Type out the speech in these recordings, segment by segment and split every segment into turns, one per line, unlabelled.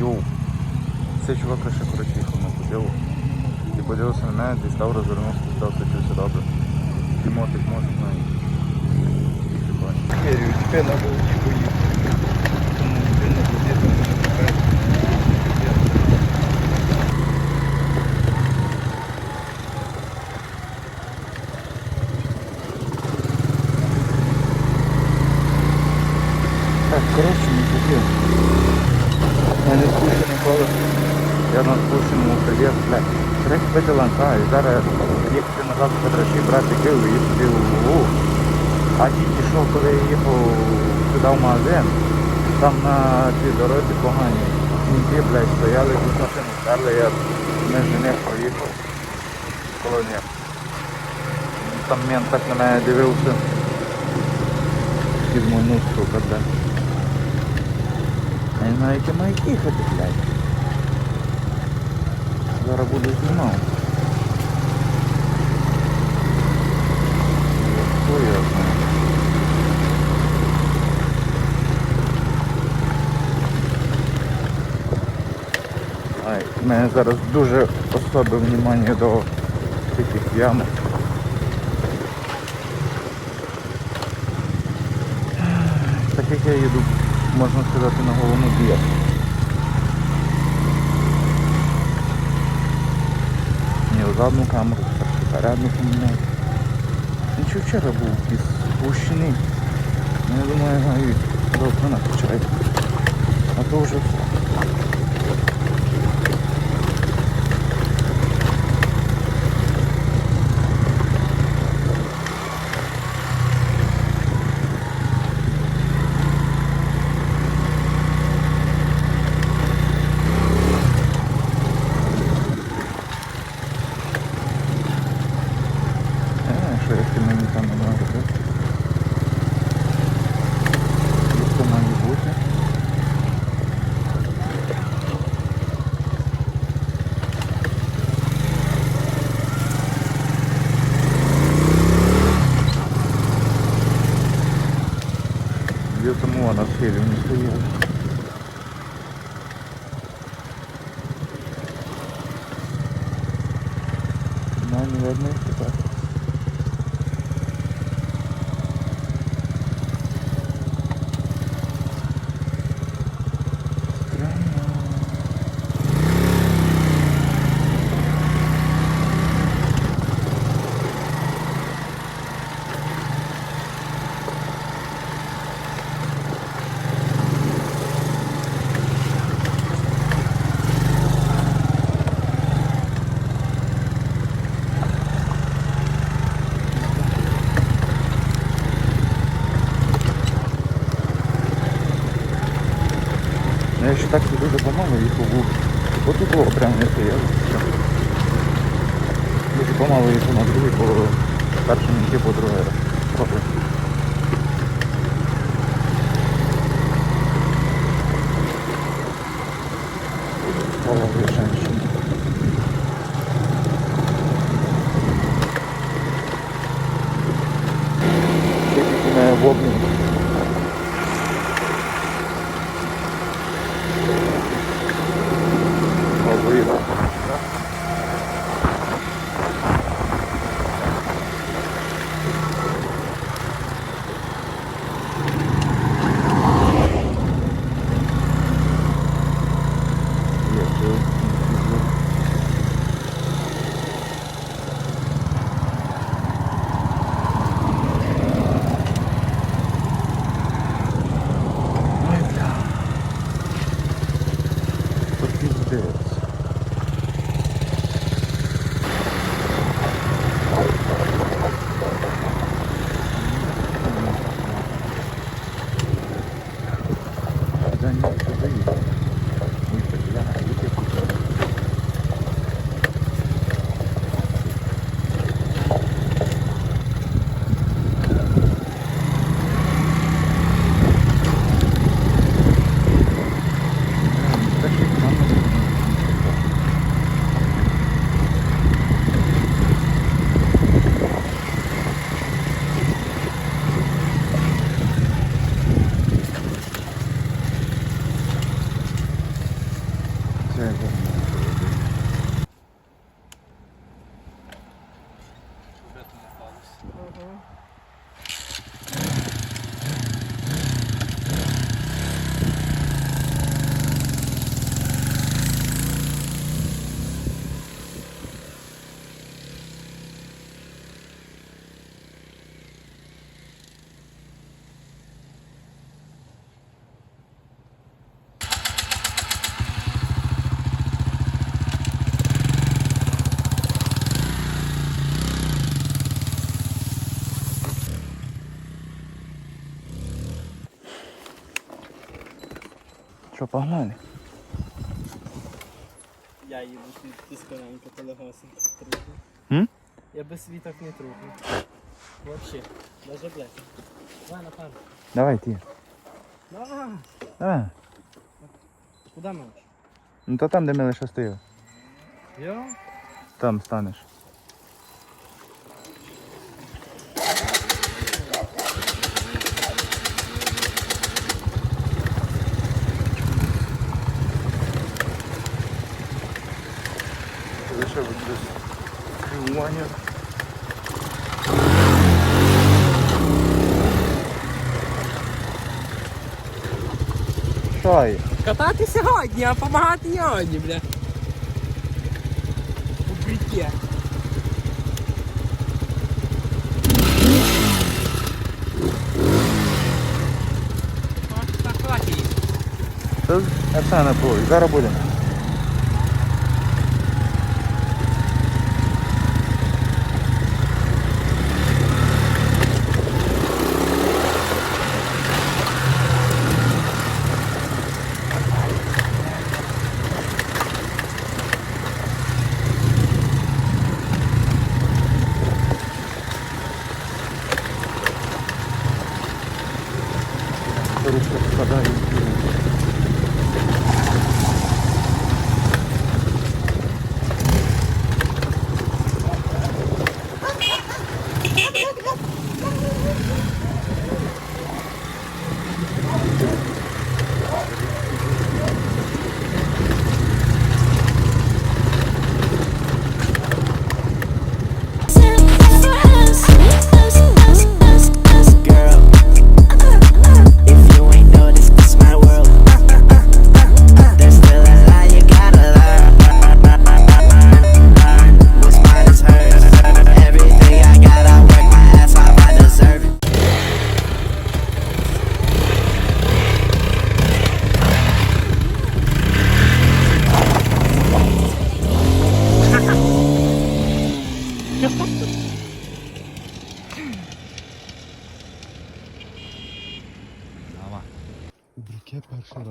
Йоу. Цей чувак ще коротше їхав на поділу. І подивився на мене, дістав, розвернувся, що все добре. І мотик може, і... і прикольно.
Вірю, тебе на вулиці поїхати. Тому він не буде там не чекає.
Так, коротше, не купив. Я не спущений колес. Я на спущеному привіт, блядь. Треба купити ланка і зараз їхати назад по дрожжі, брати пиво і собі в Лугу. А тільки що, коли я їхав сюди в магазин, там на цій дорозі погані. Мінки, блядь, стояли, тут машину стерли, я між них проїхав. Коло. Там мент так на мене дивився. Підманув, сука, блядь. Я не знаю, як я маю їхати, блядь. Зараз буду знімав. Хто я знаю? Ай, в мене зараз дуже особе внимання до таких ямок. Так як я їду, можна сказати, на головну б'є. Ні, задну камеру, так, передну поміняти. Він вчора був із Пущини. Ну, я думаю, навіть добре почає. А то вже все. Anası. Так сюди допомогу їх був. Бо тут було прямо не стояло. Дуже помало їх на другий, бо першому по другий раз. Добре. Полові женщини. Ще тільки не в обмін. Можливо. Є, це, це. Ой, бля. Попіздець. Да ні, сюди їхати. Ой, бля, їдь куди. Та ще й мама.
Це Що, погнали?
Я їду світ скоренько, телегасенько.
М?
Я без світок не трудно. Вообще, даже блядь. Давай напевно.
Давай ти.
Давай.
Давай.
Куди маєш?
Ну то там, де ми лише стояли.
Я?
Там станеш. Лише без керування. Що є?
Катати сьогодні, а помагати сьогодні, бля. Укриття. Так, хватить.
Це Оксана Полі. Зараз будемо.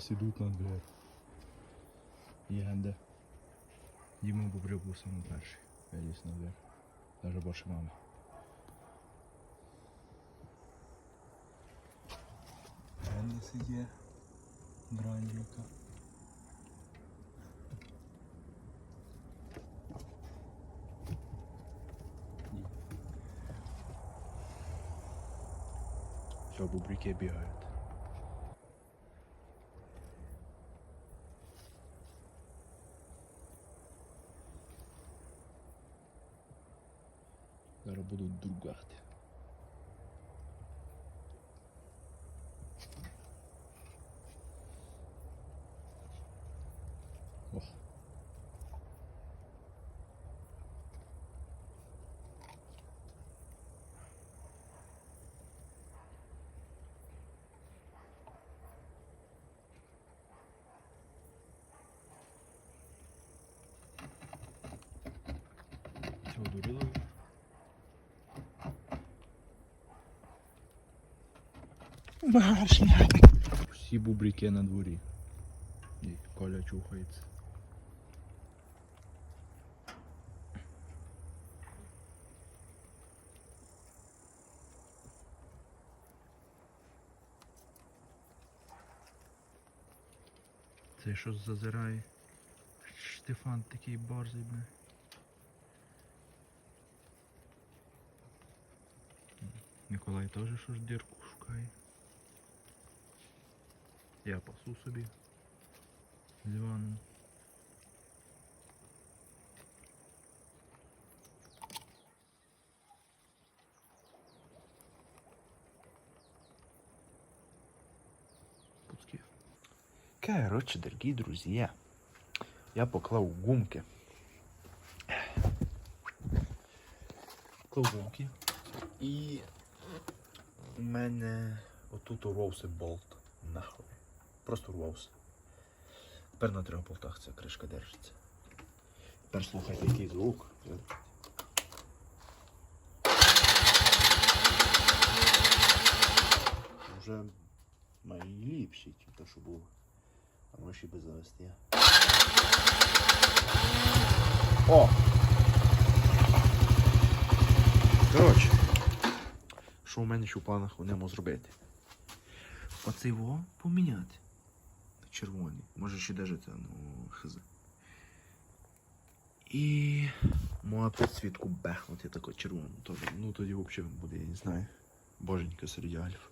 Раз ідуть на двір. Єнде. Діма Бобрюк був самий перший. Я ліз на двір. Даже більше мами. Єнде сидє. Грандівка. Все, бубрики бігають. Зараз будуть другати. О. Цього дурило. Всі бубрики на дворі. І Коля чухається. Це що зазирає? Штефан такий борзий, бля. Миколай теж щось дірку шукає. Я пасу собі з Іваном. Короче, дорогі друзья, я поклав гумки. Поклав гумки. І у мене отут урвався болт нахуй. Просто урвався. Тепер на трьох болтах ця кришка держиться. Тепер слухайте, який звук. Вже найліпший, ті, те, що було. А може без завести. О! Коротше, що у мене ще в планах ньому зробити? Оцей во поміняти. Червоний. Може ще держиться, ну хз. І мою підсвітку бехнути таку червону теж. Ну тоді взагалі буде, я не знаю. Боженька серед альф.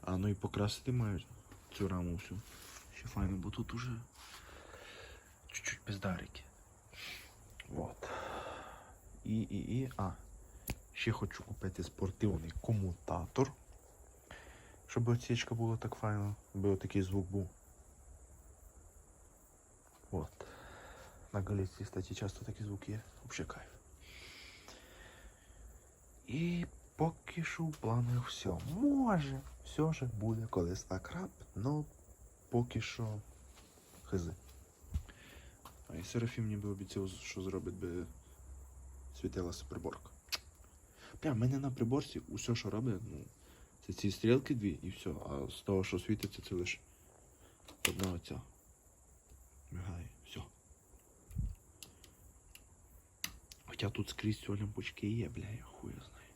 А ну і покрасити маю цю раму всю. Ще файно, бо тут уже чуть-чуть бездарики. Вот. І, і, і. А. Ще хочу купити спортивний комутатор. Щоб отсічка була так файно, аби такий звук був. Вот. На Галіції, кстати, часто такі звуки є. Вообще кайф. І поки що в планах все. Може, все ж буде колись так рап, но поки що хз. А і Серафім ніби обіцяв, що зробить би світилася приборка. Прям в мене на приборці усе, що робить, ну, це ці стрілки дві і все. А з того, що світиться, це лише одна оця мигає. Все. Хоча тут скрізь сьогодні лямпочки є, бля, я хуя знаю.